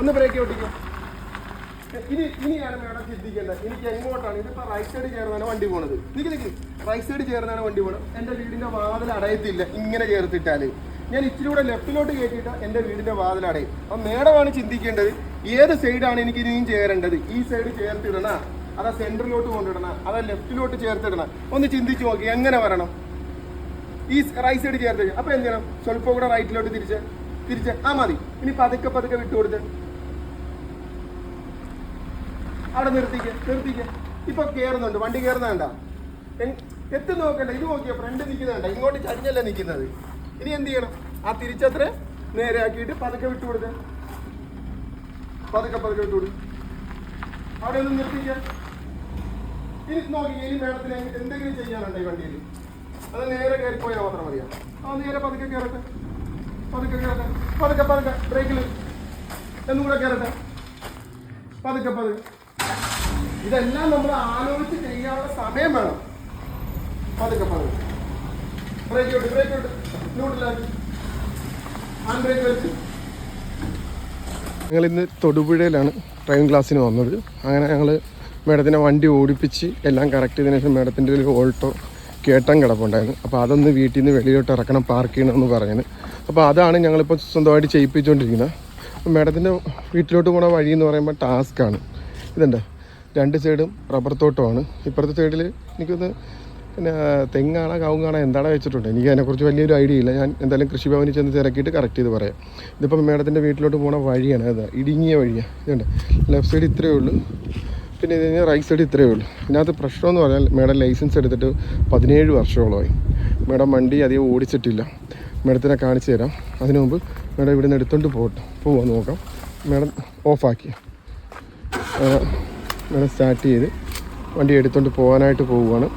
ഒന്ന് ബ്രേക്ക് ഓട്ടിക്കും ഇനി ഇനിയാണ് മേഡം ചിന്തിക്കേണ്ടത്. എനിക്ക് എങ്ങോട്ടാണ്? ഇതിപ്പോ റൈറ്റ് സൈഡ് ചേർന്നാണ് വണ്ടി പോണത്. നിക്ക് നിക്ക്. റൈറ്റ് സൈഡ് ചേർന്നാണ് വണ്ടി പോണത്. എന്റെ വീടിന്റെ വാതിൽ അടയത്തില്ല. ഇങ്ങനെ ചേർത്തിട്ടാൽ. ഞാൻ ഇച്ചിരി കൂടെ ലെഫ്റ്റിലോട്ട് കയറ്റിയിട്ട് വീടിന്റെ വാതിൽ അടയും. അപ്പൊ മേഡമാണ് ചിന്തിക്കേണ്ടത്. ഏത് സൈഡാണ് എനിക്ക് ഇനിയും ചേരേണ്ടത്? ഈ സൈഡ് ചേർത്തിടണ? അതാ സെന്ററിലോട്ട് കൊണ്ടിടണ അതാ ലെഫ്റ്റിലോട്ട് ചേർത്തിടണ? ഒന്ന് ചിന്തിച്ചു നോക്കി. എങ്ങനെ വരണം? ഈ റൈറ്റ് സൈഡ് ചേർത്ത് അപ്പൊ എന്ത് ചെയ്യണം? സ്വല്പം കൂടെ റൈറ്റിലോട്ട് തിരിച്ച്. തിരിച്ച്. ആ മതി. ഇനി പതുക്കെ പതുക്കെ വിട്ടുകൊടുത്ത് അവിടെ നിർത്തിക്ക നിർത്തിക്ക. ഇപ്പൊ കേറുന്നുണ്ട്. വണ്ടി കേറുന്നുണ്ട എത്തി നോക്കണ്ട. ഇത് നോക്കിയ? ഫ്രണ്ട് നിൽക്കുന്നുണ്ട ഇങ്ങോട്ട് ചരിഞ്ഞല്ല നിൽക്കുന്നത് ഇനി എന്ത് ചെയ്യണം? ആ തിരിച്ചത്ര നേരെ ആക്കിയിട്ട് പതുക്കെ വിട്ടുകൊടുത്ത് പതുക്കെ പതുക്കെ വിട്ടുകൊടുക്കും അവിടെ ഒന്ന് നിർത്തിക്ക. ഇനി നോക്കി ഇനി മേഡത്തിന് എന്തെങ്കിലും ചെയ്യാനുണ്ടോ ഈ വണ്ടിയിൽ? അത് നേരെ കയറിപ്പോയാൽ മാത്രം മതിയാ? ആ നേരെ പതുക്കെ കയറട്ടെ പതുക്കെ കയറട്ടെ പതുക്കെ പതുക്കെ. ബ്രേക്കിൽ എന്നും കൂടെ കേറട്ടെ. പതുക്കെ പതുക്കെ. ഇതെല്ലാം നമ്മൾ ആലോചിച്ച് ചെയ്യാനുള്ള സമയം വേണം. പതുക്കെ പതുക്കെ. ബ്രേക്ക് വിട്ട് ബ്രേക്ക് വിട്ട് വെച്ച്. ഞങ്ങൾ ഇന്ന് തൊടുപുഴയിലാണ് ഡ്രൈവിംഗ് ക്ലാസ്സിന് വന്നത്. അങ്ങനെ ഞങ്ങൾ മേഡത്തിനെ വണ്ടി ഓടിപ്പിച്ച് എല്ലാം കറക്റ്റ് ചെയ്തതിനു ശേഷം മേഡത്തിന്റെ ഒരു ഓൾട്ടോ കേട്ടം കിടപ്പുണ്ടായിരുന്നു. അപ്പോൾ അതൊന്ന് വീട്ടിൽ നിന്ന് വെളിയിലോട്ട് ഇറക്കണം പാർക്ക് ചെയ്യണമെന്ന് പറഞ്ഞത് അപ്പോൾ അതാണ് ഞങ്ങളിപ്പോൾ സ്വന്തമായിട്ട് ചെയ്യിപ്പിച്ചുകൊണ്ടിരിക്കുന്നത് അപ്പോൾ മേഡത്തിന്റെ വീട്ടിലോട്ട് പോണ വഴി എന്ന് പറയുമ്പോൾ ടാസ്ക്കാണ് ഇതുണ്ട് രണ്ട് സൈഡും റബ്ബർ തോട്ടമാണ്. ഇപ്പുറത്തെ സൈഡിൽ എനിക്കൊന്ന് പിന്നെ തെങ്ങാണോ കവുങ്ങാണോ എന്താണോ വെച്ചിട്ടുണ്ട്. എനിക്ക് അതിനെക്കുറിച്ച് വലിയൊരു ഐഡിയ ഇല്ല. ഞാൻ എന്തായാലും കൃഷിഭവനിൽ ചെന്ന് തിരക്കിയിട്ട് കറക്റ്റ് ചെയ്ത് പറയാം. ഇതിപ്പോൾ മേഡത്തിന്റെ വീട്ടിലോട്ട് പോണ വഴിയാണ്. അത് ഇടുങ്ങിയ വഴിയാണ് ഇതുണ്ട്. ലെഫ്റ്റ് സൈഡ് ഇത്രയേ ഉള്ളൂ. പിന്നെ ഇത് കഴിഞ്ഞാൽ റൈറ്റ് സൈഡ് ഇത്രയേ ഉള്ളൂ. ഇതിനകത്ത് പ്രശ്നമെന്ന് പറഞ്ഞാൽ മേഡം ലൈസൻസ് എടുത്തിട്ട് പതിനേഴ് വർഷത്തോളമായി മേഡം വണ്ടി അധികം ഓടിച്ചിട്ടില്ല. മേഡത്തിനെ കാണിച്ചു തരാം. അതിനു മുമ്പ് മേഡം ഇവിടെ നിന്ന് എടുത്തോണ്ട് പോകട്ടെ പോവാൻ നോക്കാം. മേഡം ഓഫാക്കി. മേഡം സ്റ്റാർട്ട് ചെയ്ത് വണ്ടി എടുത്തോണ്ട് പോകാനായിട്ട് പോവുകയാണ്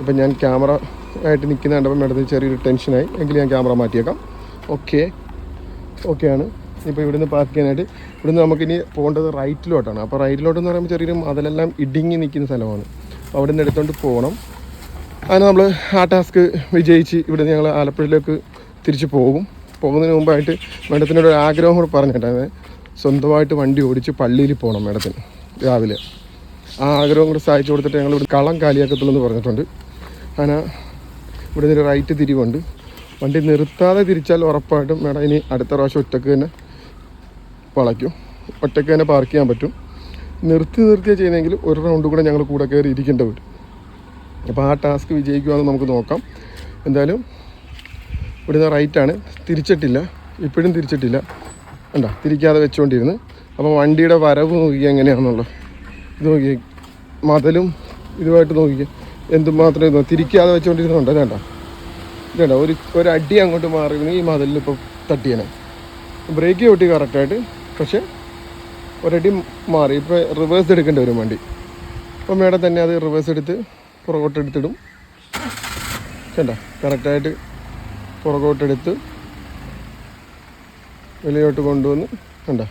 ഇപ്പം ഞാൻ ക്യാമറ ആയിട്ട് നിൽക്കുന്ന കണ്ടപ്പോൾ മേഡത്തിന് ചെറിയൊരു ടെൻഷനായി എങ്കിലും ഞാൻ ക്യാമറ മാറ്റിയേക്കാം. ഓക്കെ ഓക്കെയാണ് ഇപ്പോൾ ഇവിടുന്ന് പാർക്ക് ചെയ്യാനായിട്ട് ഇവിടുന്ന് നമുക്കിനി പോകേണ്ടത് റൈറ്റിലോട്ടാണ് അപ്പോൾ റൈറ്റിലോട്ടെന്ന് പറയുമ്പോൾ ചെറിയൊരു അതിലെല്ലാം ഇടുങ്ങി നിൽക്കുന്ന സ്ഥലമാണ്. അപ്പോൾ അവിടെ നിന്ന് എടുത്തുകൊണ്ട് പോകണം അങ്ങനെ നമ്മൾ ആ ടാസ്ക് വിജയിച്ച് ഇവിടുന്ന് ഞങ്ങൾ ആലപ്പുഴയിലേക്ക് തിരിച്ച് പോകും. പോകുന്നതിന് മുമ്പായിട്ട് മേഡത്തിനോട് ഒരു ആഗ്രഹം കൂടെ പറഞ്ഞിട്ടാണ് സ്വന്തമായിട്ട് വണ്ടി ഓടിച്ച് പള്ളിയിൽ പോകണം മേഡത്തിന് രാവിലെ. ആ ആഗ്രഹം കൂടെ സഹായിച്ചു കൊടുത്തിട്ട് ഞങ്ങൾ ഇവിടെ കളം കാലിയാക്കത്തുള്ളൂ എന്ന് പറഞ്ഞിട്ടുണ്ട്. അങ്ങനെ ഇവിടെ നിന്ന് റൈറ്റ് തിരിവുണ്ട്. വണ്ടി നിർത്താതെ തിരിച്ചാൽ ഉറപ്പായിട്ടും മേഡം ഇനി അടുത്ത പ്രാവശ്യം ഒറ്റയ്ക്ക് തന്നെ വളയ്ക്കും. ഒറ്റയ്ക്ക് തന്നെ പാർക്ക് ചെയ്യാൻ പറ്റും. നിർത്തി നിർത്തിയാൽ ചെയ്യുന്നെങ്കിൽ ഒരു റൗണ്ട് കൂടെ ഞങ്ങൾ കൂടെ കയറി ഇരിക്കേണ്ടി വരും. അപ്പോൾ ആ ടാസ്ക് വിജയിക്കുകയാണെന്ന് നമുക്ക് നോക്കാം. എന്തായാലും ഇവിടുന്ന് റൈറ്റാണ് തിരിച്ചിട്ടില്ല. ഇപ്പോഴും തിരിച്ചിട്ടില്ല. കണ്ട? തിരിക്കാതെ വെച്ചുകൊണ്ടിരുന്ന് അപ്പോൾ വണ്ടിയുടെ വരവ് നോക്കിക്കുക എങ്ങനെയാണെന്നുള്ളത്. ഇത് നോക്കിയേ മതലും ഇതുമായിട്ട് നോക്കിക്കുക എന്തുമാത്രം തിരിക്കാതെ വെച്ചുകൊണ്ടിരുന്നുണ്ട് വേണ്ട ഇതേണ്ട ഒരു ഒരു അടി അങ്ങോട്ട് മാറിയിരുന്നു ഈ മതലിൽ ഇപ്പോൾ തട്ടിയനെ ബ്രേക്ക് ചവിട്ടി കറക്റ്റായിട്ട് പക്ഷേ ഒരടി മാറി. ഇപ്പോൾ റിവേഴ്സ് എടുക്കേണ്ടി വരും വണ്ടി. അപ്പോൾ മേഡം തന്നെ അത് റിവേഴ്സ് എടുത്ത് പുറകോട്ടെടുത്തിടും. കണ്ട? കറക്റ്റായിട്ട് പുറകോട്ടെടുത്ത് വെളിയോട്ട് കൊണ്ടുവന്ന് കണ്ട?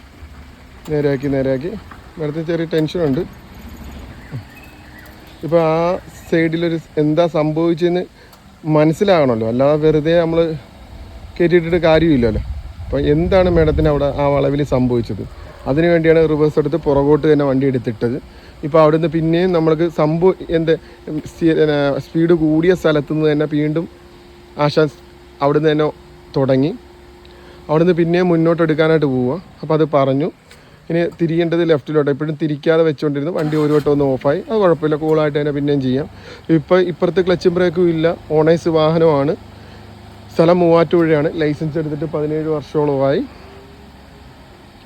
നേരെയാക്കി നേരെയാക്കി. മരത്തിൽ ചെറിയ ടെൻഷനുണ്ട്. ഇപ്പോൾ ആ സൈഡിലൊരു എന്താ സംഭവിച്ചതെന്ന് മനസ്സിലാകണമല്ലോ. അല്ലാതെ വെറുതെ നമ്മൾ കയറ്റിയിട്ടിട്ട് കാര്യമില്ലല്ലോ. അപ്പോൾ എന്താണ് മേഡത്തിന് അവിടെ ആ വളവിൽ സംഭവിച്ചത്? അതിനു വേണ്ടിയാണ് റിവേഴ്സ് എടുത്ത് പുറകോട്ട് തന്നെ വണ്ടി എടുത്തിട്ടത്. ഇപ്പോൾ അവിടുന്ന് പിന്നെയും നമ്മൾക്ക് സംഭവം എന്ത് സ്പീഡ് കൂടിയ സ്ഥലത്തു നിന്ന് തന്നെ വീണ്ടും ആശാ അവിടുന്ന് തന്നെ തുടങ്ങി. അവിടുന്ന് പിന്നെയും മുന്നോട്ട് എടുക്കാനായിട്ട് പോവുക അപ്പോൾ അത് പറഞ്ഞു. ഇനി തിരിയേണ്ടത് ലെഫ്റ്റിലോട്ട്. എപ്പോഴും തിരിക്കാതെ വെച്ചുകൊണ്ടിരുന്നു വണ്ടി ഒരു വട്ടം ഒന്ന് ഓഫായി. അത് കുഴപ്പമില്ല. കൂളായിട്ട് തന്നെ പിന്നെയും ചെയ്യാം. ഇപ്പോൾ ഇപ്പുറത്ത് ക്ലച്ചും ബ്രേക്കും ഇല്ല. ഓണൈസ് വാഹനമാണ്. സ്ഥലം മൂവാറ്റുപുഴയാണ്. ലൈസൻസ് എടുത്തിട്ട് പതിനേഴ് വർഷത്തോളമായി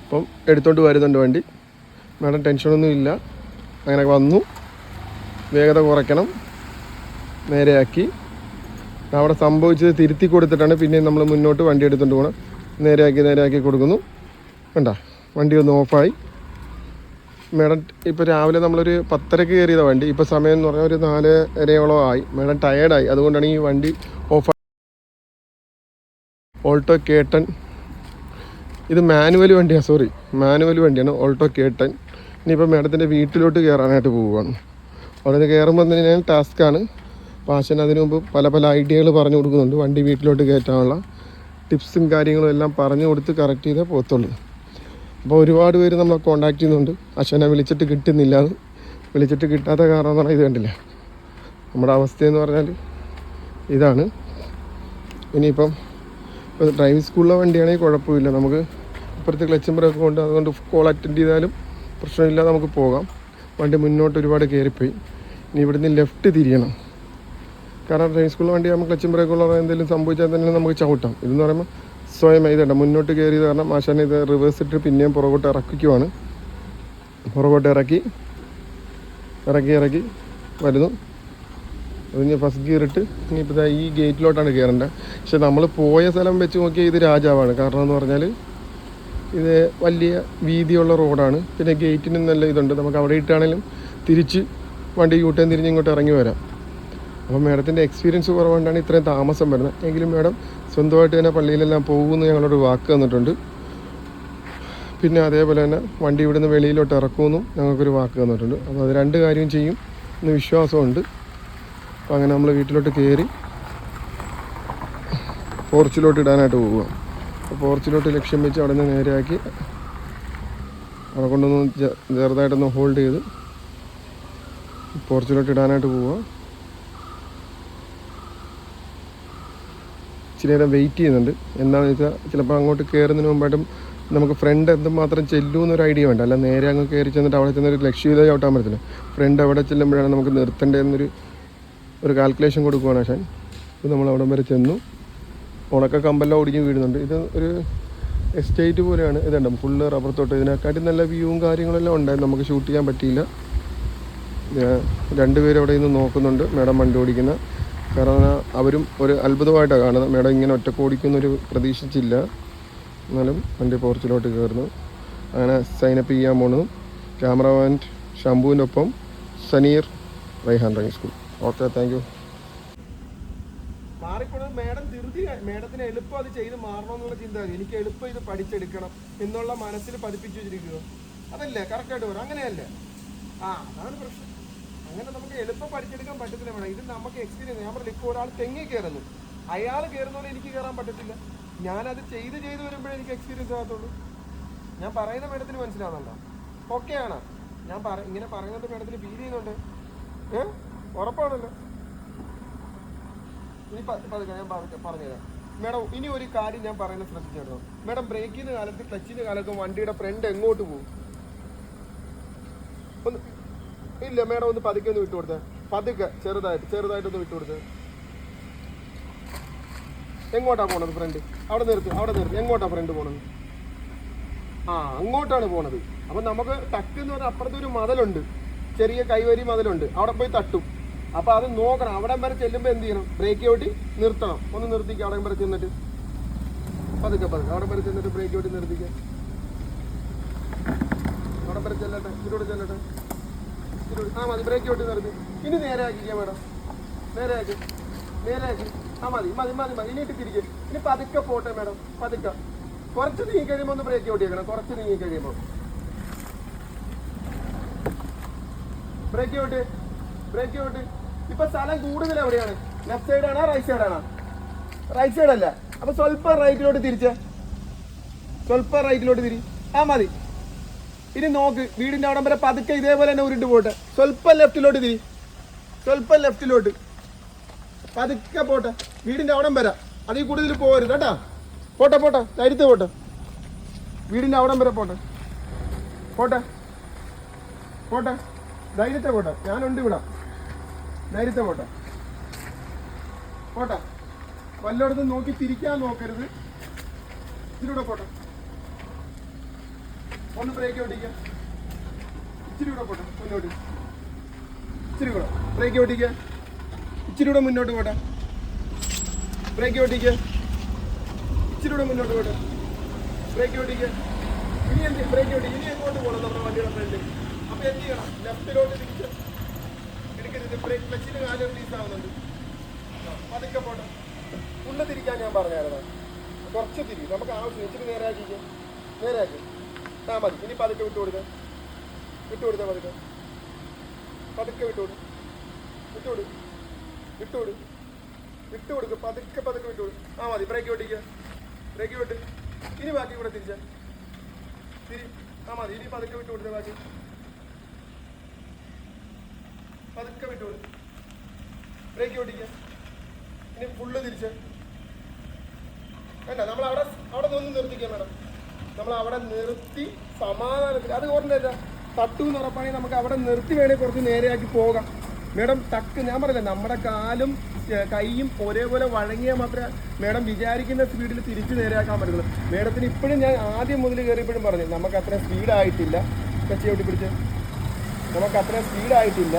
അപ്പം എടുത്തോണ്ട് വരുന്നുണ്ട് വണ്ടി. മാഡം ടെൻഷനൊന്നും ഇല്ല. അങ്ങനെ വന്നു. വേഗത കുറയ്ക്കണം. നേരെയാക്കി. അവിടെ സംഭവിച്ചത് തിരുത്തി കൊടുത്തിട്ടാണ് പിന്നെ നമ്മൾ മുന്നോട്ട് വണ്ടി എടുത്തുകൊണ്ട് പോകണം നേരെയാക്കി നേരെയാക്കി കൊടുക്കുന്നു. വേണ്ട വണ്ടി ഒന്ന് ഓഫായി. മേഡം ഇപ്പോൾ രാവിലെ നമ്മളൊരു പത്തരക്ക് കയറിയതാണ് വണ്ടി. ഇപ്പോൾ സമയം എന്ന് പറഞ്ഞാൽ ഒരു നാലരയോളം ആയി. മേഡം ടയേർഡായി അതുകൊണ്ടാണ് ഈ വണ്ടി ഓഫ് ഓൾട്ടോ കേട്ടൻ ഇത് മാനുവൽ വണ്ടിയാണ് സോറി മാനുവൽ വണ്ടിയാണ് ഓൾട്ടോ കേട്ടൻ ഇനിയിപ്പോൾ മേഡത്തിന്റെ വീട്ടിലോട്ട് കയറാനായിട്ട് പോവുകയാണ്. അവിടെ കയറുമ്പോൾ തന്നെ ടാസ്ക്കാണ് പാഷൻ അതിനു മുമ്പ് പല പല ഐഡിയകൾ പറഞ്ഞു കൊടുക്കുന്നുണ്ട്. വണ്ടി വീട്ടിലോട്ട് കയറ്റാനുള്ള ടിപ്സും കാര്യങ്ങളും എല്ലാം പറഞ്ഞു കൊടുത്ത് കറക്റ്റ് ചെയ്തേ പോകത്തുള്ളൂ അപ്പോൾ ഒരുപാട് പേര് നമ്മളെ കോണ്ടാക്ട് ചെയ്യുന്നുണ്ട്. അശ്വനെ വിളിച്ചിട്ട് കിട്ടുന്നില്ല അത്. വിളിച്ചിട്ട് കിട്ടാത്ത കാരണം എന്ന് പറഞ്ഞാൽ ഇത് കണ്ടില്ല? നമ്മുടെ അവസ്ഥയെന്ന് പറഞ്ഞാൽ ഇതാണ്. ഇനിയിപ്പം ഇപ്പോൾ ഡ്രൈവിംഗ് സ്കൂളിലെ വണ്ടിയാണെങ്കിൽ കുഴപ്പമില്ല. നമുക്ക് ഇപ്പുറത്ത് ക്ലച്ചും ബ്രേക്കും കൊണ്ട് അതുകൊണ്ട് കോൾ അറ്റൻഡ് ചെയ്താലും പ്രശ്നമില്ല നമുക്ക് പോകാം. വണ്ടി മുന്നോട്ട് ഒരുപാട് കയറിപ്പോയി. ഇനി ഇവിടുന്ന് ലെഫ്റ്റ് തിരിയണം. കാരണം ഡ്രൈവിംഗ് സ്കൂളിൽ വണ്ടി ആകുമ്പോൾ ക്ലച്ചും ബ്രേക്കുള്ള എന്തെങ്കിലും സംഭവിച്ചാൽ തന്നെ നമുക്ക് ചവിട്ടാം. ഇതെന്ന് പറയുമ്പോൾ സ്വയം ഇതേണ്ട മുന്നോട്ട് കയറിയത് കാരണം ആശാനെ ഇത് റിവേഴ്സ് ഇട്ട് പിന്നെയും പുറകോട്ട് ഇറക്കിക്കുവാണ്. പുറകോട്ട് ഇറക്കി ഇറക്കി ഇറക്കി വരുന്നു. അതിന് ഫസ്റ്റ് ഗിയർ ഇട്ട് ഇനിയിപ്പോൾ ഈ ഗേറ്റിലോട്ടാണ് കയറേണ്ടത്. പക്ഷെ നമ്മൾ പോയ സ്ഥലം വെച്ച് നോക്കിയാൽ ഇത് രാജാവാണ്. കാരണം എന്ന് പറഞ്ഞാൽ ഇത് വലിയ വീതിയുള്ള റോഡാണ്. പിന്നെ ഗേറ്റിനും നല്ല ഇതുണ്ട്. നമുക്ക് അവിടെ ഇട്ടാണെങ്കിലും തിരിച്ച് വണ്ടി യൂട്ടേൺ തിരിഞ്ഞ് ഇങ്ങോട്ട് ഇറങ്ങി വരാം. അപ്പോൾ മാഡത്തിന്റെ എക്സ്പീരിയൻസ് കുറവുകൊണ്ടാണ് ഇത്രയും താമസം വരുന്നത്. എങ്കിലും മാഡം സ്വന്തമായിട്ട് തന്നെ പള്ളിയിലെല്ലാം പോകുമെന്ന് ഞങ്ങളോട് വാക്ക് തന്നിട്ടുണ്ട്. പിന്നെ അതേപോലെ തന്നെ വണ്ടി ഇവിടുന്ന് വെളിയിലോട്ട് ഇറക്കുമെന്നും ഞങ്ങൾക്കൊരു വാക്ക് തന്നിട്ടുണ്ട്. അപ്പോൾ അത് രണ്ട് കാര്യവും ചെയ്യും എന്ന് വിശ്വാസമുണ്ട്. അപ്പോൾ അങ്ങനെ നമ്മൾ വീട്ടിലോട്ട് കയറി പോർച്ചിലോട്ട് ഇടാനായിട്ട് പോവുക. അപ്പോൾ പോർച്ചിലോട്ട് ലക്ഷ്യം വെച്ച് അവിടെ നിന്ന് നേരെയാക്കി അവിടെ കൊണ്ടൊന്ന് ചെറുതായിട്ടൊന്ന് ഹോൾഡ് ചെയ്ത് പോർച്ചിലോട്ട് ഇടാനായിട്ട് പോവുക. ഇച്ചിരി നേരം വെയിറ്റ് ചെയ്യുന്നുണ്ട്. എന്താണെന്ന് വെച്ചാൽ ചിലപ്പോൾ അങ്ങോട്ട് കയറുന്നതിന് മുമ്പായിട്ടും നമുക്ക് ഫ്രണ്ട് എന്തുമാത്രം ചെല്ലൂ എന്നൊരു ഐഡിയ വേണ്ട. അല്ല നേരെ അങ്ങ് കയറി ചെന്നിട്ട് അവിടെ ചെന്നൊരു ലക്ഷ്യത ചവിട്ടാൻ പറ്റത്തില്ല. ഫ്രണ്ട് അവിടെ ചെല്ലുമ്പോഴാണ് നമുക്ക് നിർത്തേണ്ടതെന്നൊരു ഒരു കാൽക്കുലേഷൻ കൊടുക്കുവാണ് ആശാൻ. ഇത് നമ്മൾ അവിടെ വരെ ചെന്നു. ഉണക്ക കമ്പെല്ലാം ഒടിഞ്ഞ് വീഴുന്നുണ്ട്. ഇത് ഒരു എസ്റ്റേറ്റ് പോലെയാണ്. ഇതുണ്ട് ഫുള്ള് റബ്ബർ തൊട്ട്. ഇതിനെക്കാട്ടി നല്ല വ്യൂവും കാര്യങ്ങളെല്ലാം ഉണ്ടായിരുന്നു. നമുക്ക് ഷൂട്ട് ചെയ്യാൻ പറ്റിയില്ല. രണ്ടുപേരും അവിടെ നിന്ന് നോക്കുന്നുണ്ട്. മേഡം വണ്ടി ഓടിക്കുന്ന. കാരണം അവരും ഒരു അത്ഭുതമായിട്ടാണ് കാണുന്നത്. മേഡം ഇങ്ങനെ ഒറ്റയ്ക്ക് ഓടിക്കുന്നൊരു പ്രതീക്ഷിച്ചില്ല. എന്നാലും വണ്ടി പോർച്ചിലോട്ട് കയറുന്നു. അങ്ങനെ സൈനപ്പ് ചെയ്യാൻ പോണു. ക്യാമറമാൻ ഷംബുവിന്റെ ഒപ്പം സനീർ റൈഹാൻ റൈ സ്കൂൾ. ഓക്കെ താങ്ക് യു മാറിപ്പോണത് മേഡം ധൃതി മേഡത്തിന് എളുപ്പം അത് ചെയ്ത് മാറണമെന്നുള്ള ചിന്ത എനിക്ക് എളുപ്പം ഇത് പഠിച്ചെടുക്കണം എന്നുള്ള മനസ്സിൽ പതിപ്പിച്ചു വെച്ചിരിക്കുക അതല്ലേ? കറക്റ്റായിട്ട് വരും അങ്ങനെയല്ലേ? ആ അതാണ് പ്രശ്നം. അങ്ങനെ നമുക്ക് എളുപ്പം പഠിച്ചെടുക്കാൻ പറ്റത്തില്ല മേഡം. ഇത് നമുക്ക് എക്സ്പീരിയൻസ് ഞാൻ പറഞ്ഞില്ല ഒരാൾ തെങ്ങി കയറുന്നു. അയാൾ കയറുന്നതുകൊണ്ട് എനിക്ക് കയറാൻ പറ്റത്തില്ല. ഞാനത് ചെയ്ത് ചെയ്ത് വരുമ്പോഴേ എനിക്ക് എക്സ്പീരിയൻസ് ആകത്തുള്ളൂ. ഞാൻ പറയുന്ന മേഡത്തിന് മനസ്സിലാവുന്നുണ്ടോ? ആണ്? ഞാൻ പറ ഇങ്ങനെ പറയുന്നത് മേഡത്തിന് ഫീൽ ചെയ്യുന്നുണ്ട്. ഏ? ഉറപ്പാണല്ലോ. ഇനി പതുക്കെ ഞാൻ പറഞ്ഞ- പറഞ്ഞുതരാം. മേഡം ഇനി ഒരു കാര്യം ഞാൻ പറയുന്നത് ശ്രദ്ധിച്ചോ മേഡം ബ്രേക്കിന്റെ കാലത്ത് ക്ലച്ചിന്റെ കാലത്ത് വണ്ടിയുടെ ഫ്രണ്ട് എങ്ങോട്ട് പോകും? ഒന്ന് ഇല്ല മേഡം ഒന്ന് പതുക്കെ ഒന്ന് വിട്ടുകൊടുത്തേ. പതുക്കെ ചെറുതായിട്ട് ചെറുതായിട്ടൊന്ന് വിട്ടുകൊടുത്തേ. എങ്ങോട്ടാ പോണത് ഫ്രണ്ട് അവിടെ നിർത്തി അവിടെ നിർത്തി. എങ്ങോട്ടാ ഫ്രണ്ട് പോണത്? ആ അങ്ങോട്ടാണ് പോണത്. അപ്പൊ നമുക്ക് ടക്ക് എന്ന് പറഞ്ഞാൽ അപ്പുറത്ത് ഒരു മതലുണ്ട്. ചെറിയ കൈവരി മതിലുണ്ട്. അവിടെ പോയി തട്ടും. അപ്പൊ അത് നോക്കണം. അവിടെ വരെ ചെല്ലുമ്പോൾ എന്ത് ചെയ്യണം? ബ്രേക്ക് ചവിട്ടി നിർത്തണം. ഒന്ന് നിർത്തിക്കുക അവിടെ വരെ ചെന്നിട്ട്. പതുക്കെ പതുക്കെ. അവിടെ വരെ ചെന്നിട്ട് ബ്രേക്ക് ചവിട്ടി നിർത്തിക്കുക അവിടെ വരെ ചെല്ലട്ടെ? ഇതിലൂടെ ചെല്ലട്ടെ? ആ മതി ബ്രേക്ക് വിട്ട് നിർത്തി ഇനി നേരെ ആക്കിക്കുക മേഡം. നേരെ ആക്കി. നേരെ ആക്കി. ആ മതി മതി മതി മതി. ഇനിയിട്ട് തിരികെ ഇനി പതുക്കെ പോട്ടെ മേഡം പതുക്കെ. കുറച്ച് നീങ്ങി കഴിയുമ്പോൾ ഒന്ന് ബ്രേക്ക് ചെയ്യണം. കുറച്ച് നീങ്ങി കഴിയുമ്പോൾ ബ്രേക്ക് ഔട്ട് ബ്രേക്ക് ഔട്ട് ഇപ്പൊ സ്ഥലം കൂടുതൽ എവിടെയാണ്? ലെഫ്റ്റ് സൈഡ് ആണോ റൈറ്റ് സൈഡ് ആണോ? റൈറ്റ് സൈഡ് അല്ല. അപ്പൊ സ്വല്പം റൈറ്റിലോട്ട് തിരിച്ച. സ്വല്പം റൈറ്റിലോട്ട് തിരി. ആ മതി. ഇനി നോക്ക് വീടിന്റെ അവിടം വരെ പതുക്കെ ഇതേപോലെ തന്നെ ഉരുണ്ട് പോട്ടെ. സ്വല്പം ലെഫ്റ്റിലോട്ട് തിരി. സ്വല്പം ലെഫ്റ്റിലോട്ട്. പതുക്കെ പോട്ടെ. വീടിന്റെ അവിടം വരെ. അതിൽ കൂടുതൽ പോകരുത് കേട്ടാ. പോട്ടെ പോട്ടെ. ധൈര്യത്ത് പോട്ടെ. വീടിന്റെ അവിടം വരെ പോട്ടെ. പോട്ടെ. പോട്ടെ. ധൈര്യത്തെ പോട്ടെ. ഞാനുണ്ട് ഇവിടെ. ധൈര്യത്തെ പോട്ടെ. പോട്ടെ. വല്ലയിടത്തും നോക്കി തിരിക്കാൻ നോക്കരുത്. ഇതിലൂടെ പോട്ടെ. ഒന്ന് ബ്രേക്ക് ഓടിക്കുക ഇച്ചിരി കൂടെ പോട്ടെ മുന്നോട്ട്. ഇച്ചിരി കൂടെ. ബ്രേക്ക് ഓടിക്കുക ഇച്ചിരി കൂടെ മുന്നോട്ട് പോട്ടെ. ബ്രേക്ക് ഓടിക്കുക ഇച്ചിരി കൂടെ മുന്നോട്ട് പോട്ടെ. ബ്രേക്ക് ഓടിക്കുക ഇനി എന്ത് ബ്രേക്ക് ഓടിക്കുക ഇനി എങ്ങോട്ട് പോകണം നമ്മുടെ വണ്ടിയുടെ ഫ്രണ്ട് അപ്പോൾ എന്ത് ചെയ്യണം? ലെഫ്റ്റിലോട്ട് തിരിച്ച് എടുക്കരുത്. ബ്രേക്ക് ക്ലച്ചിന് കാൽ റിലീസ് ആവുന്നുണ്ട്. പതുക്കെ പോട്ടെ. ഉള്ള തിരിക്കാൻ ഞാൻ പറഞ്ഞായിരുന്നു. കുറച്ച് തിരി. നമുക്ക് ആവശ്യം ഇച്ചിരി നേരെ നേരാക്കി. ആ മതി. ഇനി പതുക്കെ വിട്ടു കൊടുക്ക. വിട്ടു കൊടുത്താൽ പതുക്കെ. പതുക്കെ വിട്ടുകൊടു വിട്ടുകൊടു വിട്ടുകൊടു വിട്ടുകൊടുക്ക് പതുക്കെ പതുക്കെ വിട്ടുകൊടു ആ മതി. ബ്രേക്ക് വിട്ടിക്കുക ബ്രേക്ക് വിട്ട് ഇനി ബാക്കി കൂടെ തിരിച്ച. തിരി. ആ മതി. ഇനി പതുക്കെ വിട്ടു കൊടുത്തേ ബാക്കി. പതുക്കെ വിട്ടു കൊടുക്കും. ബ്രേക്ക് വിട്ടിക്കുക ഇനി ഫുള്ള് തിരിച്ച്. വേണ്ട നമ്മൾ അവിടെ അവിടെ നിന്ന് നിർത്തിക്കാം മാഡം. നമ്മൾ അവിടെ നിർത്തി സമാധാനത്തിൽ അത് ഓർമ്മയില്ല തട്ടു എന്ന് ഉറപ്പാണെങ്കിൽ നമുക്ക് അവിടെ നിർത്തി വേണേൽ കുറച്ച് നേരെയാക്കി പോകാം. മേഡം തക്ക് ഞാൻ പറഞ്ഞില്ല നമ്മുടെ കാലും കൈയും ഒരേപോലെ വഴങ്ങിയാൽ മാത്രമേ മേഡം വിചാരിക്കുന്ന സ്പീഡിൽ തിരിച്ച് നേരെയാക്കാൻ പറ്റുള്ളൂ. മേഡത്തിന് ഇപ്പോഴും ഞാൻ ആദ്യം മുതൽ കയറിയപ്പോഴും പറഞ്ഞു നമുക്ക് അത്ര സ്പീഡായിട്ടില്ല കച്ചയോട്ടി പിടിച്ച് നമുക്ക് അത്ര സ്പീഡായിട്ടില്ല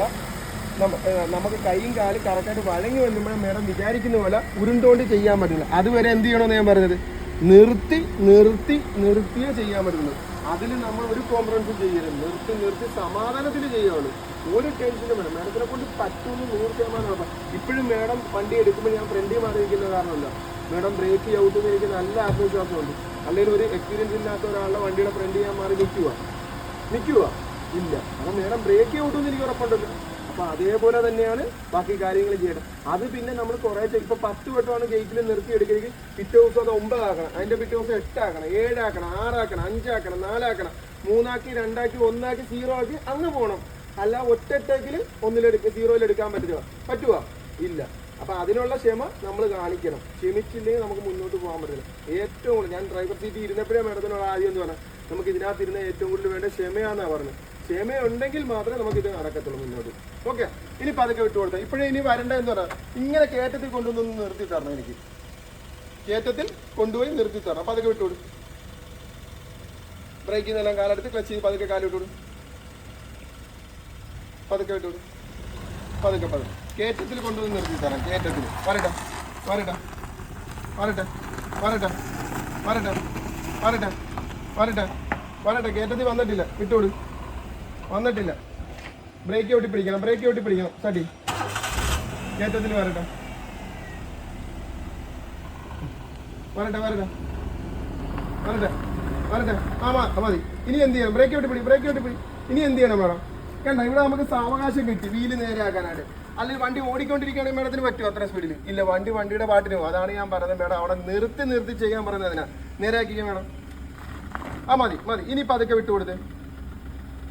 നമുക്ക് കൈയും കാലും കറക്റ്റായിട്ട് വഴങ്ങി വരുമ്പോഴും മേഡം വിചാരിക്കുന്ന പോലെ ഉരുണ്ടോണ്ട് ചെയ്യാൻ പറ്റില്ല. അതുവരെ എന്ത് ചെയ്യണമെന്ന് ഞാൻ പറഞ്ഞത്? നിർത്തി നിർത്തി നിർത്തിയേ ചെയ്യാൻ പറ്റുള്ളൂ. അതിൽ നമ്മൾ ഒരു കോംപ്രമൈസും ചെയ്യരുത്. നിർത്തി നിർത്തി സമാധാനത്തിൽ ചെയ്യുകയാണ് ഒരു ടെൻഷനും വേണം മാഡത്തിനെ കൊണ്ട് പറ്റുമെന്ന് നൂറ് ശതമാനം ഉറപ്പാണ് ഇപ്പോഴും മാഡം വണ്ടി എടുക്കുമ്പോൾ ഞാൻ ഫ്രണ്ടിൽ മാറിയിരിക്കുന്ന കാരണമല്ല. മാഡം ബ്രേക്ക് ചവിട്ടുന്ന എനിക്ക് നല്ല ആത്മവിശ്വാസമുണ്ട്. അല്ലെങ്കിൽ ഒരു എക്സ്പീരിയൻസ് ഇല്ലാത്ത ഒരാളുടെ വണ്ടിയുടെ ഫ്രണ്ട് ഞാൻ മാറി നിൽക്കുക നിൽക്കുക ഇല്ല. അപ്പം മാഡം ബ്രേക്ക് ചവിട്ടുമെന്ന് എനിക്ക് ഉറപ്പുണ്ടല്ലോ. അപ്പൊ അതേപോലെ തന്നെയാണ് ബാക്കി കാര്യങ്ങൾ ചെയ്യണം അത് പിന്നെ നമ്മൾ കുറെ ഇപ്പൊ പത്ത് വട്ടമാണ് ഗേറ്റിൽ നിർത്തി എടുക്കണമെങ്കിൽ പിറ്റേ ദിവസം അത് ഒമ്പതാക്കണം. അതിന്റെ പിറ്റേ ദിവസം എട്ടാക്കണം ഏഴാക്കണം ആറാക്കണം അഞ്ചാക്കണം നാലാക്കണം മൂന്നാക്കി രണ്ടാക്കി ഒന്നാക്കി സീറോ ആക്കി അങ്ങ് പോകണം അല്ല ഒറ്റ ഒന്നിലെടുക്കുക എടുക്കാൻ പറ്റുക പറ്റുക ഇല്ല. അപ്പൊ അതിനുള്ള ക്ഷമ നമ്മൾ കാണിക്കണം. ക്ഷമിച്ചില്ലെങ്കിൽ നമുക്ക് മുന്നോട്ട് പോകാൻ പറ്റില്ല. ഏറ്റവും കൂടുതൽ ഞാൻ ഡ്രൈവർ സീറ്റ് ഇരുന്നപ്പോഴേ മേഡത്തിനോട് ആദ്യം എന്ന് പറഞ്ഞാൽ നമുക്ക് ഇതിനകത്ത് ഇരുന്ന ഏറ്റവും കൂടുതൽ വേണ്ട ക്ഷമയാന്നാണ് പറഞ്ഞത് ക്ഷമയുണ്ടെങ്കിൽ മാത്രമേ നമുക്ക് ഇത് നടക്കത്തുള്ളൂ മുന്നോട്ട്. ഓക്കെ ഇനി പതുക്കെ വിട്ടു കൊടുത്താൽ ഇപ്പോഴേ ഇനി വരണ്ട എന്ന് പറഞ്ഞാൽ ഇങ്ങനെ കയറ്റത്തിൽ കൊണ്ടുവന്ന് നിർത്തി തരണം എനിക്ക്. കയറ്റത്തിൽ കൊണ്ടുപോയി നിർത്തി തരണം. പതുക്കെ വിട്ടു കൊടുക്കും ബ്രേക്കിൽ നിന്നെല്ലാം കാലെടുത്ത് ക്ലച്ച് ചെയ്ത് പതുക്കെ കാലിട്ട് കൊടുക്കും പതുക്കെ വിട്ടു കൊടുക്കും പതുക്കെ പതുക്കെ. കയറ്റത്തിൽ കൊണ്ടുവന്ന് നിർത്തി തരാം കയറ്റത്തിൽ വരട്ടെ. വരട്ടെ. വരട്ടെ. വരട്ടെ. വരട്ടെ. വരട്ടെ. വരട്ടെ. വരട്ടെ. കയറ്റത്തിൽ വന്നിട്ടില്ല. വിട്ടോട് വന്നിട്ടില്ല. ബ്രേക്ക് ഓട്ടി പിടിക്കണം ബ്രേക്ക് ഓട്ടി പിടിക്കണം. സടി കയറ്റത്തിന് വരട്ടെ. വരട്ടെ വരട്ടെ. വരട്ടെ വരട്ടെ. ആ മതി. ഇനി എന്ത് ചെയ്യണം? ബ്രേക്ക് ഓട്ടി പിടി ബ്രേക്ക് ഓട്ടി പിടി. ഇനി എന്ത് ചെയ്യണം മേഡം? കണ്ട ഇവിടെ നമുക്ക് സാവകാശം കിട്ടി. വീൽ നേരെയാക്കാനായിട്ട്. അല്ലെങ്കിൽ വണ്ടി ഓടിക്കൊണ്ടിരിക്കുകയാണെങ്കിൽ മേഡത്തിന് പറ്റുമോ അത്ര സ്പീഡിൽ ഇല്ല വണ്ടി വണ്ടിയുടെ പാട്ടിനോ അതാണ് ഞാൻ പറഞ്ഞത്. മേഡം അവിടെ നിർത്തി നിർത്തി ചെയ്യാൻ പറയുന്നത് അതിനാ നേരെയാക്കിക്കാം മേഡം. ആ മതി മതി. ഇനി പതുക്കെ വിട്ടു കൊടുത്തേ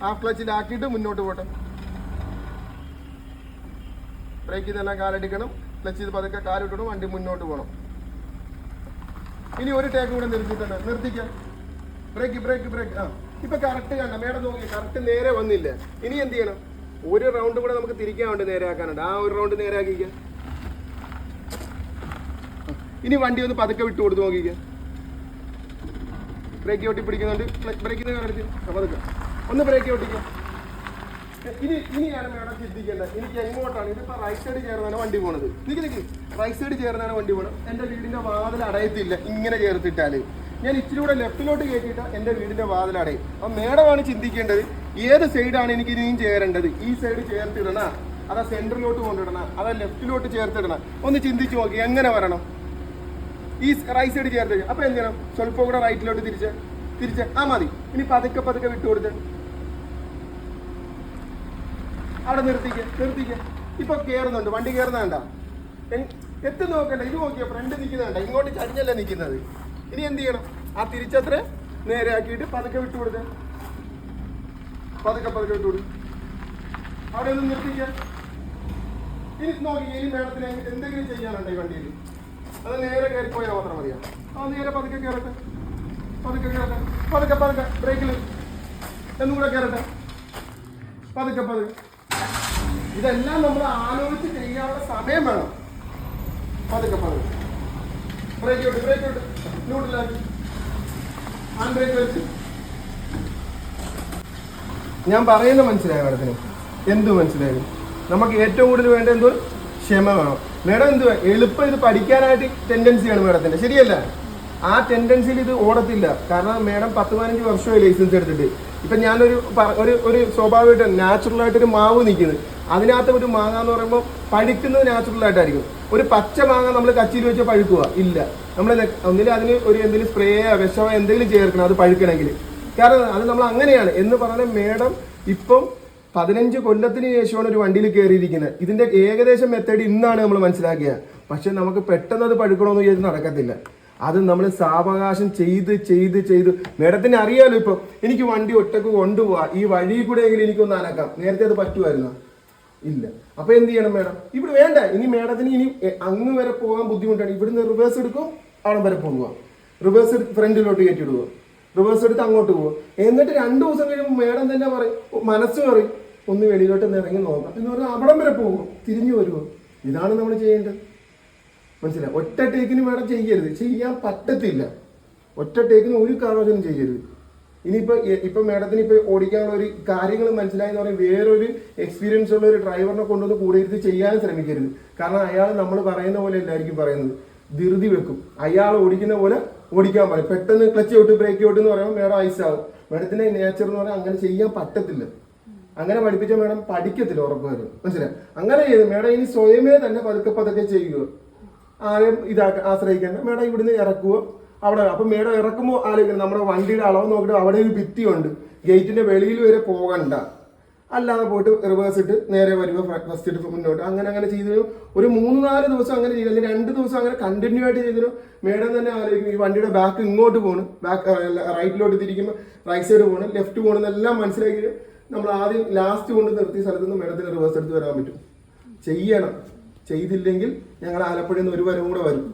ആ ക്ലച്ചിലാക്കിയിട്ട് മുന്നോട്ട് പോട്ടെ. ബ്രേക്ക് ഇതെല്ലാം കാലെടുക്കണം. ക്ലച്ച് ചെയ്ത് പതുക്കെ കാലിട്ടണം വണ്ടി മുന്നോട്ട് പോകണം ഇനി ഒരു ടേക്ക് കൂടെ നിർത്തിയിട്ടുണ്ട്. നിർത്തിക്കാം. ബ്രേക്ക് ബ്രേക്ക് ബ്രേക്ക് ആ ഇപ്പൊ കറക്റ്റ് കണ്ട. മേഡം നോക്കി കറക്റ്റ് നേരെ വന്നില്ല? ഇനി എന്ത് ചെയ്യണം? ഒരു റൗണ്ട് കൂടെ നമുക്ക് തിരിക്കാനുണ്ട് വേണ്ടി നേരെ ആക്കാനുണ്ട് ആ ഒരു റൗണ്ട് നേരെ ആക്കിക്ക ഇനി വണ്ടി ഒന്ന് പതുക്കെ വിട്ടു കൊടുത്ത് നോക്കിക്കാം. ബ്രേക്ക് ഒട്ടി പിടിക്കുന്നുണ്ട്. ബ്രേക്കിന് കറക്റ്റ് പതുക്കെ. ഒന്ന് ബ്രേക്ക് ഒട്ടിക്കാം ഇനി ഇനിയാണ് മേഡം ചിന്തിക്കേണ്ടത് എനിക്ക് എങ്ങോട്ടാണ്? ഇതിപ്പോ റൈറ്റ് സൈഡ് ചേർന്നാണ് വണ്ടി പോണത്. നിക്ക് നിക്ക്. റൈറ്റ് സൈഡ് ചേർന്നാണ് വണ്ടി പോണത്. എന്റെ വീടിന്റെ വാതിൽ അടയത്തില്ല. ഇങ്ങനെ ചേർത്തിട്ടാൽ. ഞാൻ ഇച്ചിരി കൂടെ ലെഫ്റ്റിലോട്ട് കയറ്റിയിട്ട് എന്റെ വീടിന്റെ വാതിൽ അടയും. അപ്പൊ മേഡമാണ് ചിന്തിക്കേണ്ടത്. ഏത് സൈഡാണ് എനിക്ക് ഇനിയും ചേരേണ്ടത്? ഈ സൈഡ് ചേർത്തിടണ? അതാ സെന്ററിലോട്ട് കൊണ്ടിടണ? അതാ ലെഫ്റ്റിലോട്ട് ചേർത്തിടണ? ഒന്ന് ചിന്തിച്ചു നോക്കി എങ്ങനെ വരണം? ഈ റൈറ്റ് സൈഡ് ചേർത്ത് അപ്പൊ എന്ത് ചെയ്യണം? സ്വല്പം കൂടെ റൈറ്റിലോട്ട് തിരിച്ച് തിരിച്ച്. ആ മതി. ഇനി പതുക്കെ പതുക്കെ വിട്ടു കൊടുത്ത് അവിടെ നിർത്തിക്ക് നിർത്തിക്ക്. ഇപ്പൊ കേറുന്നുണ്ട് വണ്ടി കയറുന്നണ്ട എത്തി നോക്കണ്ട ഇത് നോക്കിയോ ഫ്രണ്ട് നിൽക്കുന്നുണ്ട ഇങ്ങോട്ട് ചരിഞ്ഞല്ലേ നിൽക്കുന്നത് ഇനി എന്ത് ചെയ്യണം? ആ തിരിച്ചത്ര നേരെ ആക്കിയിട്ട് പതുക്കെ വിട്ടു പതുക്കെ പതുക്കെ വിട്ടു അവിടെ ഒന്ന് നിർത്തിക്ക. ഇനി നോക്കി ഇനി മേഡത്തിന് എന്തെങ്കിലും ചെയ്യാനുണ്ടോ ഈ വണ്ടിയിൽ? അത് നേരെ കയറി പോയാൽ മാത്രം മതിയോ? ആ നേരെ പതുക്കെ കയറട്ടെ പതുക്കെ കയറട്ടെ പതുക്കെ പതുക്കെ ബ്രേക്കിൽ എന്നും കൂടെ കയറട്ടെ പതുക്കെ പതുക്കെ. ഇതെല്ലാം നമ്മൾ ആലോചിച്ച് ചെയ്യാനുള്ള സമയം വേണം. പതുക്കെ പതുക്കെ. ബ്രേക്ക് വിട്ട് ബ്രേക്ക് ഞാൻ പറയുന്ന മനസ്സിലായ മേഡത്തിന്? എന്തു മനസ്സിലായത്? നമുക്ക് ഏറ്റവും കൂടുതൽ വേണ്ട എന്തോ? ക്ഷമ വേണം. മേഡം എന്തുവാ? എളുപ്പം ഇത് പഠിക്കാനായിട്ട് ടെൻഡൻസിയാണ് മേഡത്തിന്റെ. ശരിയല്ല? ആ ടെൻഡൻസിയിൽ ഇത് ഓടത്തില്ല. കാരണം മേഡം പത്ത് പതിനഞ്ച് വർഷമായി ലൈസൻസ് എടുത്തിട്ട്. ഇപ്പൊ ഞാനൊരു ഒരു ഒരു സ്വാഭാവികമായിട്ട് ഒരു മാവ് നിൽക്കുന്നത് അതിനകത്ത് ഒരു മാങ്ങ എന്ന് പറയുമ്പോൾ പഴുക്കുന്നത് നാച്ചുറൽ ആയിട്ടായിരിക്കും. ഒരു പച്ച മാങ്ങ നമ്മൾ കച്ചിയിൽ വെച്ച് പഴുക്കുക ഇല്ല. നമ്മൾ ഒന്നിലും അതിന് ഒരു എന്തെങ്കിലും സ്പ്രേയോ വിഷമോ എന്തെങ്കിലും ചേർക്കണം അത് പഴുക്കണമെങ്കിൽ. കാരണം അത് നമ്മൾ അങ്ങനെയാണ്. എന്ന് പറഞ്ഞാൽ മേഡം ഇപ്പം പതിനഞ്ച് കൊല്ലത്തിന് ശേഷമാണ് ഒരു വണ്ടിയിൽ കയറിയിരിക്കുന്നത്. ഇതിന്റെ ഏകദേശം മെത്തേഡ് ഇന്നാണ് നമ്മൾ മനസ്സിലാക്കിയത്. പക്ഷെ നമുക്ക് പെട്ടെന്ന് അത് പഴുക്കണമെന്ന് വിചാരിച്ച് നടക്കത്തില്ല. അത് നമ്മൾ സാവകാശം ചെയ്ത് ചെയ്ത് ചെയ്ത്. മേഡത്തിന് അറിയാലോ ഇപ്പൊ. എനിക്ക് വണ്ടി ഒറ്റയ്ക്ക് കൊണ്ടുപോവാ. ഈ വഴി കൂടെ എങ്കിലും എനിക്കൊന്ന് അനക്കാം. നേരത്തെ അത് പറ്റുമായിരുന്നോ? ഇല്ല. അപ്പൊ എന്ത് ചെയ്യണം മേഡം? ഇവിടെ വേണ്ട. ഇനി മേഡത്തിന് ഇനി അങ്ങ് വരെ പോകാൻ ബുദ്ധിമുട്ടാണ്. ഇവിടുന്ന് റിവേഴ്സ് എടുക്കും അവിടെ വരെ പോകുക റിവേഴ്സ് എടുത്ത് ഫ്രണ്ടിലോട്ട് കയറ്റിവിടുക റിവേഴ്സ് എടുത്ത് അങ്ങോട്ട് പോവുക. എന്നിട്ട് രണ്ട് ദിവസം കഴിയുമ്പോൾ മേഡം തന്നെ പറയും മനസ്സ് പറയും ഒന്ന് വെളിയിലോട്ട് ഇറങ്ങി നോക്കാം. എന്ന് പറഞ്ഞാൽ അവിടം വരെ പോകും. തിരിഞ്ഞു വരുമോ ഇതാണ് നമ്മൾ ചെയ്യേണ്ടത്. മനസ്സിലായി? ഒറ്റ ടേക്കിന് വേണം ചെയ്യരുത്. ചെയ്യാൻ പറ്റത്തില്ല. ഒറ്റ ടേക്കിന് ഒരു കാരണവശാലും ചെയ്യരുത്. ഇനിയിപ്പോ ഇപ്പൊ മേഡത്തിന് ഇപ്പൊ ഓടിക്കാനുള്ള ഒരു കാര്യങ്ങൾ മനസ്സിലായി എന്ന് പറയും വേറൊരു എക്സ്പീരിയൻസ് ഉള്ള ഒരു ഡ്രൈവറിനെ കൊണ്ടുവന്ന് കൂടെ ഇരുത്തി ചെയ്യാൻ ശ്രമിക്കരുത്. കാരണം അയാൾ നമ്മൾ പറയുന്ന പോലെ എല്ലാവർക്കും പറയുന്നത്. ധൃതി വെക്കും. അയാൾ ഓടിക്കുന്ന പോലെ ഓടിക്കാൻ പറയും. പെട്ടെന്ന് ക്ലച്ച് ഔട്ട് ബ്രേക്ക് ഔട്ട് എന്ന് പറയുമ്പോൾ മേഡം ഐസ് ആവും. മേഡത്തിന്റെ നേച്ചർ എന്ന് പറഞ്ഞാൽ അങ്ങനെ ചെയ്യാൻ പറ്റത്തില്ല. അങ്ങനെ പഠിപ്പിച്ച മേഡം പഠിക്കത്തില്ല ഉറപ്പ് വരും മനസ്സിലായി? അങ്ങനെ ചെയ്ത് മേഡം ഇനി സ്വയമേ തന്നെ പതുക്കെ പതുക്കെ ചെയ്യുക. ആരെയും ഇതാക്ക ആശ്രയിക്കേണ്ട. മേഡം ഇവിടുന്ന് ഇറക്കുക. അവിടെ അപ്പൊ മേഡം ഇറക്കുമ്പോൾ ആലോചിക്കണം. നമ്മുടെ വണ്ടിയുടെ അളവ് നോക്കിയിട്ട് അവിടെ ഒരു ഭിത്തിയുണ്ട്. ഗേറ്റിന്റെ വെളിയിൽ വരെ പോകണ്ട. അല്ലാതെ പോയിട്ട് റിവേഴ്സ് ഇട്ട് നേരെ വരുമ്പോൾ ഫസ്റ്റ് ഇട്ട് മുന്നോട്ട്. അങ്ങനെ അങ്ങനെ ചെയ്തു ഒരു മൂന്ന് നാല് ദിവസം അങ്ങനെ ചെയ്തു അല്ലെങ്കിൽ രണ്ട് ദിവസം അങ്ങനെ കണ്ടിന്യൂ ആയിട്ട് ചെയ്തു മേഡം തന്നെ ആലോചിക്കും ഈ വണ്ടിയുടെ ബാക്ക് ഇങ്ങോട്ട് പോകണം ബാക്ക് റൈറ്റിലോട്ട് തിരിക്കുമ്പോൾ റൈറ്റ് സൈഡ് പോകണം ലെഫ്റ്റ് പോകണം എന്നെല്ലാം മനസ്സിലാക്കി നമ്മൾ ആദ്യം ലാസ്റ്റ് കൊണ്ട് നിർത്തിയ സ്ഥലത്ത് നിന്ന് മേഡത്തിന് റിവേഴ്സ് എടുത്ത് വരാൻ പറ്റും. ചെയ്യണം. ചെയ്തില്ലെങ്കിൽ ഞങ്ങൾ ആലപ്പുഴയിൽ നിന്ന് ഒരു വരവും കൂടെ വരും.